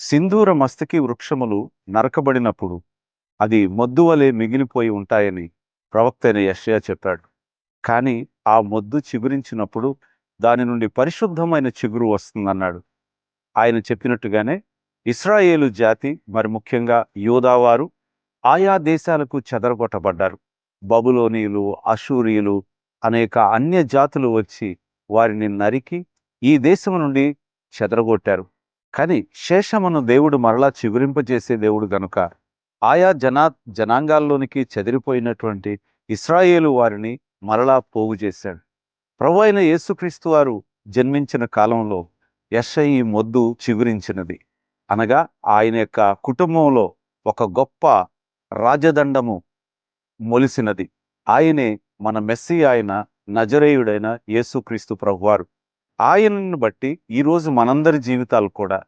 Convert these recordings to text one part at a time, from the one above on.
సింధూర మస్తకి వృక్షములు నరకబడినప్పుడు అది మొద్దు వలె మిగిలిపోయి ఉంటాయని ప్రవక్త అయిన చెప్పాడు. కానీ ఆ మొద్దు చిగురించినప్పుడు దాని నుండి పరిశుద్ధమైన చిగురు వస్తుందన్నాడు. ఆయన చెప్పినట్టుగానే ఇస్రాయేలు జాతి మరి ముఖ్యంగా యోదావారు ఆయా దేశాలకు చెదరగొట్టబడ్డారు. బబులోనీయులు అషూరియులు అనేక అన్య జాతులు వచ్చి వారిని నరికి ఈ దేశం నుండి చెదరగొట్టారు. కానీ శేషమును దేవుడు మరలా చిగురింపజేసే దేవుడు గనుక ఆయా జనా జనాంగాల్లోనికి చెదిరిపోయినటువంటి ఇస్రాయేలు వారిని మరలా పోగు చేశాడు. ప్రభు అయిన యేసుక్రీస్తు వారు జన్మించిన కాలంలో యెషయి ఈ మొద్దు చిగురించినది. అనగా ఆయన యొక్క కుటుంబంలో ఒక గొప్ప రాజదండము మొలిసినది. ఆయనే మన మెస్సి ఆయన నజరేయుడైన యేసుక్రీస్తు ప్రభువారు. ఆయనను బట్టి ఈరోజు మనందరి జీవితాలు కూడా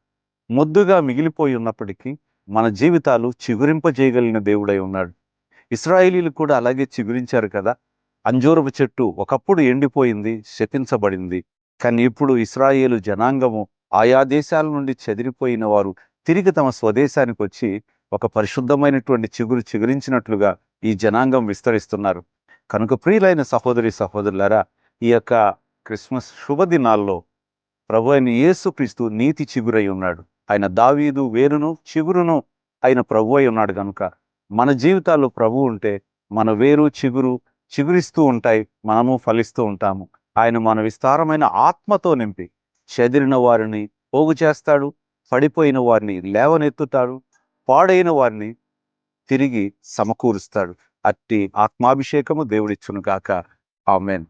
మొద్దుగా మిగిలిపోయి ఉన్నప్పటికీ మన జీవితాలు చిగురింపజేయగలిగిన దేవుడై ఉన్నాడు. ఇస్రాయేలీలు కూడా అలాగే చిగురించారు కదా? అంజూరపు చెట్టు ఒకప్పుడు ఎండిపోయింది శపించబడింది. కానీ ఇప్పుడు ఇస్రాయేలు జనాంగము ఆయా దేశాల నుండి చెదిరిపోయిన వారు తిరిగి తమ స్వదేశానికి వచ్చి ఒక పరిశుద్ధమైనటువంటి చిగురు చిగురించినట్లుగా ఈ జనాంగం విస్తరిస్తున్నారు. కనుక ప్రియులైన సహోదరి సహోదరులారా ఈ యొక్క క్రిస్మస్ శుభదినాల్లో ప్రభు అయిన యేసుక్రీస్తు నీతి చిగురై ఉన్నాడు. ఆయన దావీదు వేరును చిగురును ఆయన ప్రభు అయి ఉన్నాడు కనుక మన జీవితాల్లో ప్రభు ఉంటే మన వేరు చిగురు చిగురిస్తూ ఉంటాయి మనము ఫలిస్తూ ఉంటాము. ఆయన మన విస్తారమైన ఆత్మతో నింపి చెదిరిన వారిని పోగు చేస్తాడు పడిపోయిన వారిని లేవనెత్తుతాడు పాడైన వారిని తిరిగి సమకూరుస్తాడు. అట్టి ఆత్మాభిషేకము దేవుడిచ్చును గాక. ఆమెన్.